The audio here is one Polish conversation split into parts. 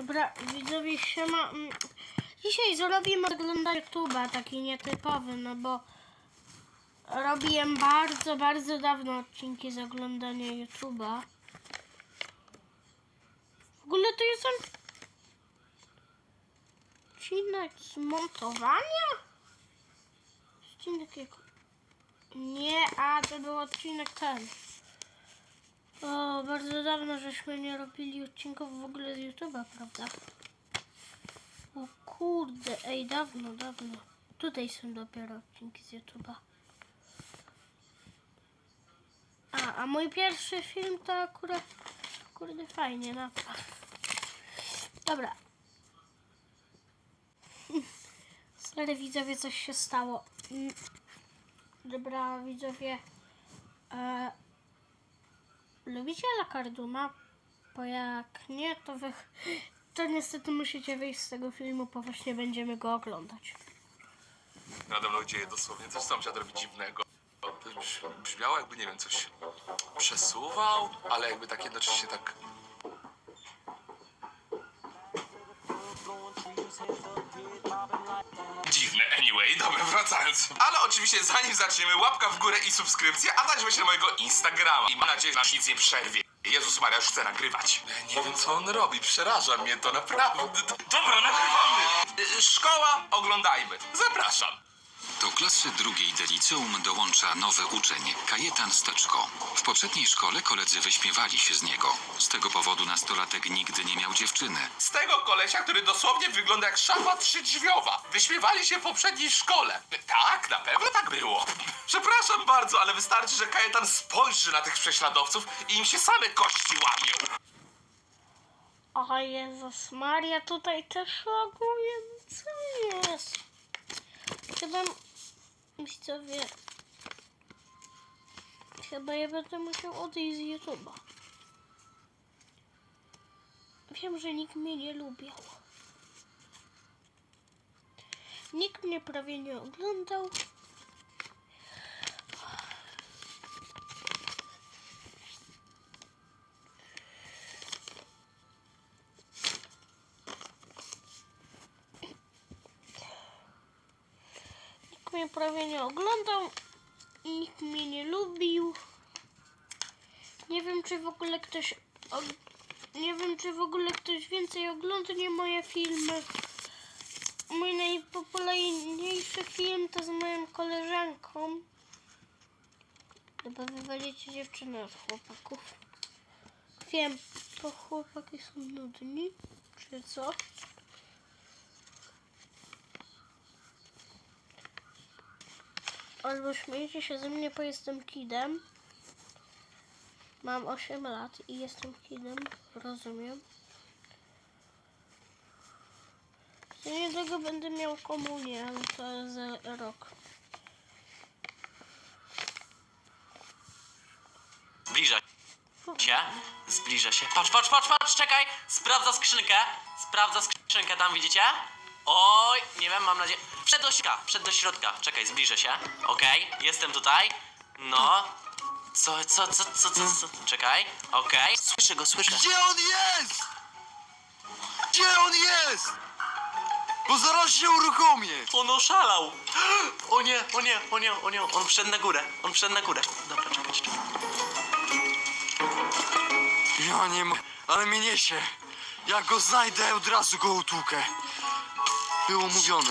Dobra, widzowie siema. Mm, Dzisiaj zrobimy oglądanie YouTube'a, taki nietypowy, no bo robiłem bardzo, bardzo dawno odcinki z oglądania YouTube'a. W ogóle to jest odcinek z montowania? Odcinek jak... Nie, a to był odcinek ten. O, bardzo dawno żeśmy nie robili odcinków w ogóle z YouTube'a, prawda? O kurde, ej, dawno, dawno. Tutaj są dopiero odcinki z YouTube'a. A, a mój pierwszy film to akurat, kurde, fajnie, naprawdę. Dobra. Sorry, widzowie, coś się stało. Mm. Dobra, widzowie. E, lubicie Lakarduna? Bo jak nie, to wy... To niestety musicie wyjść z tego filmu, bo właśnie będziemy go oglądać. Nade mną dzieje dosłownie coś, co musiał robić dziwnego. Brz- Brzmiało jakby, nie wiem, coś przesuwał, ale jakby tak jednocześnie tak... Dziwne, anyway, dobra, wracając. Ale oczywiście zanim zaczniemy, łapka w górę i subskrypcja, a także weźcie mojego Instagrama. I mam nadzieję, że nam nic nie przerwie. Jezus Maria, już chcę nagrywać. Nie wiem, co on robi, przeraża mnie to naprawdę. Dobra, nagrywamy! Szkoła, oglądajmy. Zapraszam. Do klasy drugiej D liceum dołącza nowy uczeń, Kajetan Steczko. W poprzedniej szkole koledzy wyśmiewali się z niego. Z tego powodu nastolatek nigdy nie miał dziewczyny. Z tego kolesia, który dosłownie wygląda jak szafa trzydrzwiowa. Wyśmiewali się w poprzedniej szkole. Tak, na pewno tak było. Przepraszam bardzo, ale wystarczy, że Kajetan spojrzy na tych prześladowców i im się same kości łamią. O Jezus Maria, tutaj też loguje. Co jest? Chyba... Widzowie... Chyba ja będę musiał odejść z YouTube'a. Wiem, że nikt mnie nie lubił. Nikt mnie prawie nie oglądał. Nikt mnie prawie nie oglądał. Nikt mnie nie lubił. Nie wiem, czy w ogóle ktoś. Nie wiem, czy w ogóle ktoś więcej oglądnie moje filmy. Mój najpopularniejszy film to z moją koleżanką. Chyba wywalicie dziewczynę od chłopaków. Wiem, to chłopaki są nudni, czy co? Albo śmiejecie się ze mnie, bo jestem kidem. Mam 8 lat i jestem kidem, rozumiem. Ja niedługo będę miał komunię, ale to za rok. Zbliża się. Zbliża się. Patrz, patrz, patrz, patrz, czekaj! Sprawdza skrzynkę. Sprawdza skrzynkę tam, widzicie? Oj, nie wiem, mam nadzieję. Przed do środka, przed do środka. Czekaj, zbliżę się. Okej, jestem tutaj. No. Co, co, co, co, co, co? Czekaj. Okej. Słyszę go, słyszę. Gdzie on jest? Gdzie on jest? Bo zaraz się uruchomię. On oszalał! O nie, o nie, o nie, o nie, on wszedł na górę, on wszedł na górę. Dobra, czekaj, czekaj. Ja nie ma... Ale mnie niesie. Jak go znajdę, od razu go utłukę. Było mówione.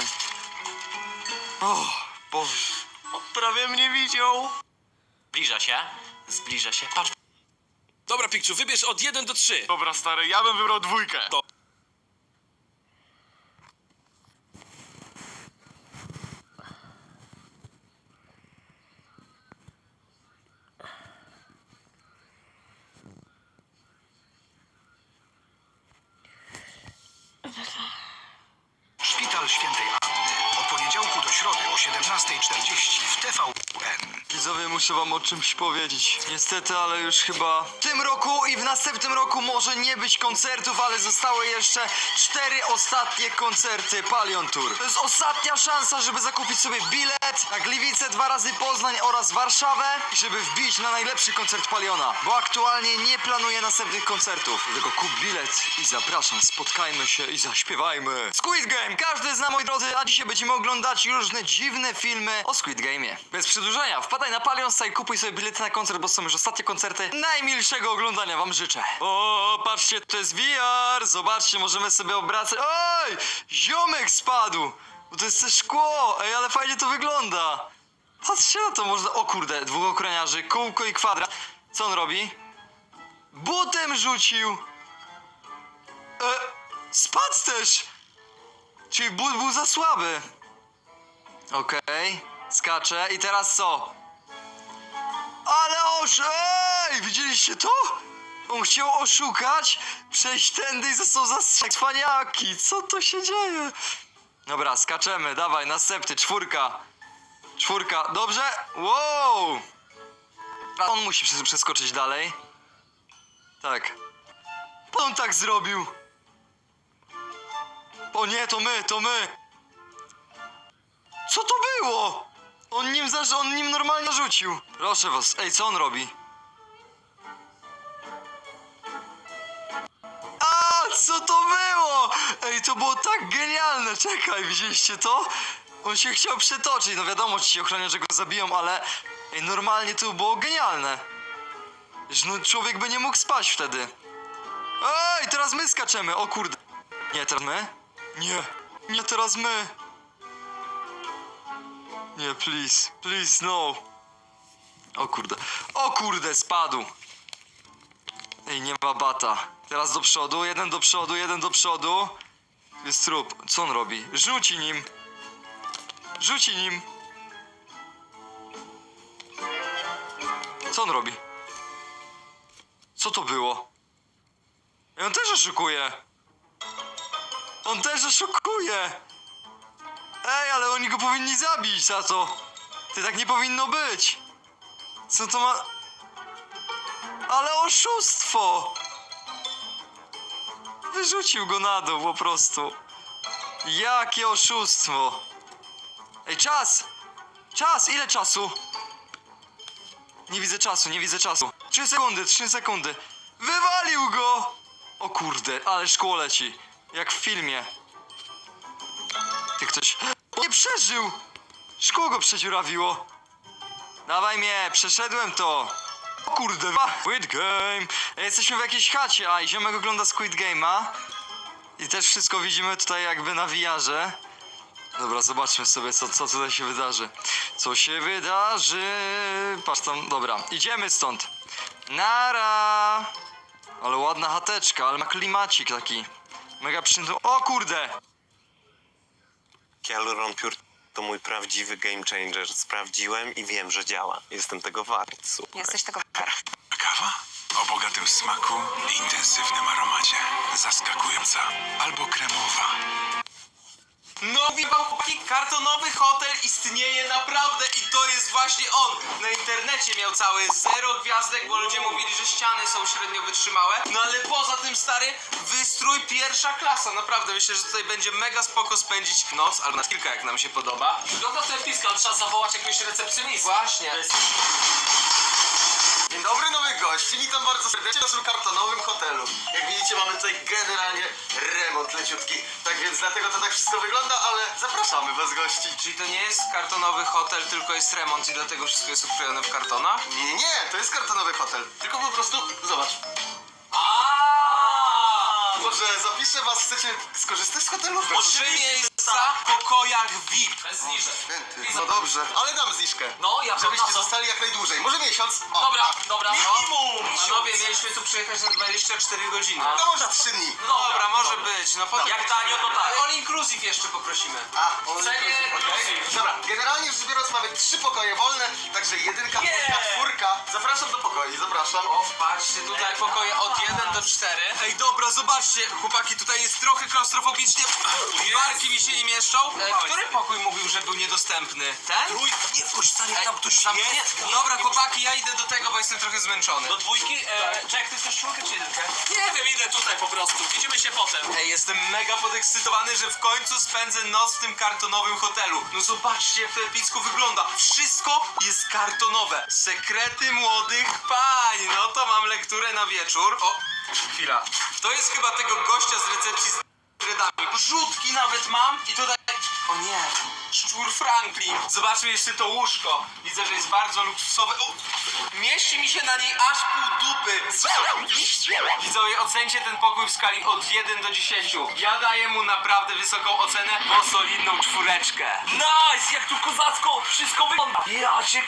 O, Boże. O, prawie mnie widział. Zbliża się, zbliża się. Patrz, Dobra, Pikczu, wybierz od 1 do 3. Dobra, stary, ja bym wybrał dwójkę. To- Świętej Anny. Od poniedziałku do środy o 17.40 w TVN. Widzowie, muszę wam o czymś powiedzieć. Niestety, ale już chyba w tym roku i w następnym roku może nie być koncertów, ale zostały jeszcze cztery ostatnie koncerty Palion Tour. To jest ostatnia szansa, żeby zakupić sobie bilet na Gliwice, dwa razy Poznań oraz Warszawę, żeby wbić na najlepszy koncert Paliona, bo aktualnie nie planuję następnych koncertów. Dlatego kup bilet i zapraszam, spotkajmy się i zaśpiewajmy. Squid Game! Każdy zna, moi drodzy, a dzisiaj będziemy oglądać różne dziwne filmy o Squid Game'ie. Bez przedłużenia, wpadaj na Palion Style, kupuj sobie bilety na koncert, bo są już ostatnie koncerty. Najmilszego oglądania wam życzę. O, patrzcie, to jest VR! Zobaczcie, możemy sobie obracać. Oj! Ziomek spadł! Bo to jest te szkło! Ej, ale fajnie to wygląda! Patrzcie na to, można... O kurde, dwóch ochroniarzy, kółko i kwadrat. Co on robi? Butem rzucił! E, spadł też! Czyli but był za słaby. Okej, skacze i teraz co? Ale osz... Ej, widzieliście to? On chciał oszukać, przejść tędy i został zastrzegł. Cwaniaki, co to się dzieje? Dobra, skaczemy, dawaj, następny, czwórka. Czwórka, dobrze? Wow! On musi przes- przeskoczyć dalej. Tak. On tak zrobił. O nie, to my, to my. Co to było? On nim, zaż- on nim normalnie rzucił. Proszę was, ej, co on robi? A, co to było? Ej, to było tak genialne. Czekaj, widzieliście to? On się chciał przetoczyć. No wiadomo, ci ochroniarze go zabiją, ale ej, normalnie to było genialne. No, człowiek by nie mógł spać wtedy. Ej, teraz my skaczemy. O kurde. Nie, teraz my? Nie. Nie, teraz my. Nie, please. Please, no. O kurde. O kurde, spadł. Ej, nie ma bata. Teraz do przodu, jeden do przodu, jeden do przodu. Jest trup. Co on robi? Rzuci nim. Rzuci nim. Co on robi? Co to było? Ej, on też oszukuje. On też oszukuje. Ej, ale oni go powinni zabić za to. Ty tak nie powinno być. Co to ma... Ale oszustwo! Wyrzucił go na dół po prostu. Jakie oszustwo! Ej, czas! Czas! Ile czasu? Nie widzę czasu, nie widzę czasu. Trzy sekundy, trzy sekundy. Wywalił go! O kurde, ale szkło leci. Jak w filmie. Ty ktoś... Nie przeżył! Szkło go przedziurawiło. Dawaj mnie, przeszedłem to. O kurde, Squid Game. Jesteśmy w jakiejś chacie, a i ziomek ogląda Squid Game'a. I też wszystko widzimy tutaj jakby na wiarze. Dobra, zobaczmy sobie, co, co tutaj się wydarzy. Co się wydarzy? Patrz tam, dobra, idziemy stąd. Nara! Ale ładna chateczka, ale ma klimacik taki. Mega przyjemny. O kurde! Hyaluron Pure to mój prawdziwy game changer. Sprawdziłem i wiem, że działa. Jestem tego wart. Super. Jesteś tego wart. Kawa o bogatym smaku i intensywnym aromacie. Zaskakująca albo kremowa. No wie wam chłopaki, kartonowy hotel istnieje naprawdę i to jest właśnie on. Na internecie miał cały zero gwiazdek, bo ludzie mówili, że ściany są średnio wytrzymałe. No ale poza tym stary, wystrój pierwsza klasa. Naprawdę myślę, że tutaj będzie mega spoko spędzić noc, albo na kilka jak nam się podoba. Wygląda to epicko, ale trzeba zawołać jakiegoś recepcjonistę. Właśnie. Dzień dobry nowy gość, witam bardzo serdecznie w naszym kartonowym hotelu. Jak widzicie mamy tutaj generalnie remont leciutki, tak więc dlatego to tak wszystko wygląda, ale zapraszamy was gości. Czyli to nie jest kartonowy hotel, tylko jest remont i dlatego wszystko jest ukrojone w kartonach? Nie, nie, nie, to jest kartonowy hotel, tylko po prostu, zobacz. Może zapiszę was, chcecie skorzystać z hotelu? Trzy miejsca w pokojach VIP. Bez zniżek. Święty. No dobrze, ale dam zniżkę. No, ja Żebyście na co? zostali jak najdłużej, może miesiąc? O, Dobra, tak. dobra, no. Minimum! Panowie, mieliśmy tu przyjechać na 24 godziny. No może trzy dni. Dobra, może być. No potem Jak tanio, to tak. All inclusive jeszcze poprosimy. A, on Cenie Okej. Dobra, generalnie rzecz biorąc mamy trzy pokoje wolne, także jedynka, Yeah! dwójka, czwórka. Zapraszam do pokoi, zapraszam. O, patrzcie, tutaj pokoje od 1 do 4. Ej, dobra, Zobaczcie, chłopaki, tutaj jest trochę klaustrofobicznie. Barki mi się nie mieszczą. E, który pokój mówił, że był niedostępny? Ten? Trój, nie stary, Ej, tam ktoś zamknie- jest. Dobra, chłopaki, ja idę do tego, bo jestem trochę zmęczony. Do dwójki? E, Jack, ty chcesz czwórkę czy jedynkę? Nie wiem, idę tutaj po prostu. Widzimy się potem. Ej, jestem mega podekscytowany, że w końcu spędzę noc w tym kartonowym hotelu. No zobaczcie, jak to epicko wygląda. Wszystko jest kartonowe. Sekrety młodych pań. No to mam lekturę na wieczór. O, chwila. To jest chyba tego gościa z recepcji z dreadami. Rzutki nawet mam i tutaj... O nie, szczur Franklin. Zobaczmy jeszcze to łóżko. Widzę, że jest bardzo luksusowe. O, mieści mi się na niej aż pół dupy. Widzowie, ocencie ten pokój w skali od 1 do 10. Ja daję mu naprawdę wysoką ocenę, bo solidną czwóreczkę. Nice, jak tu kozacko wszystko wygląda. Ja cię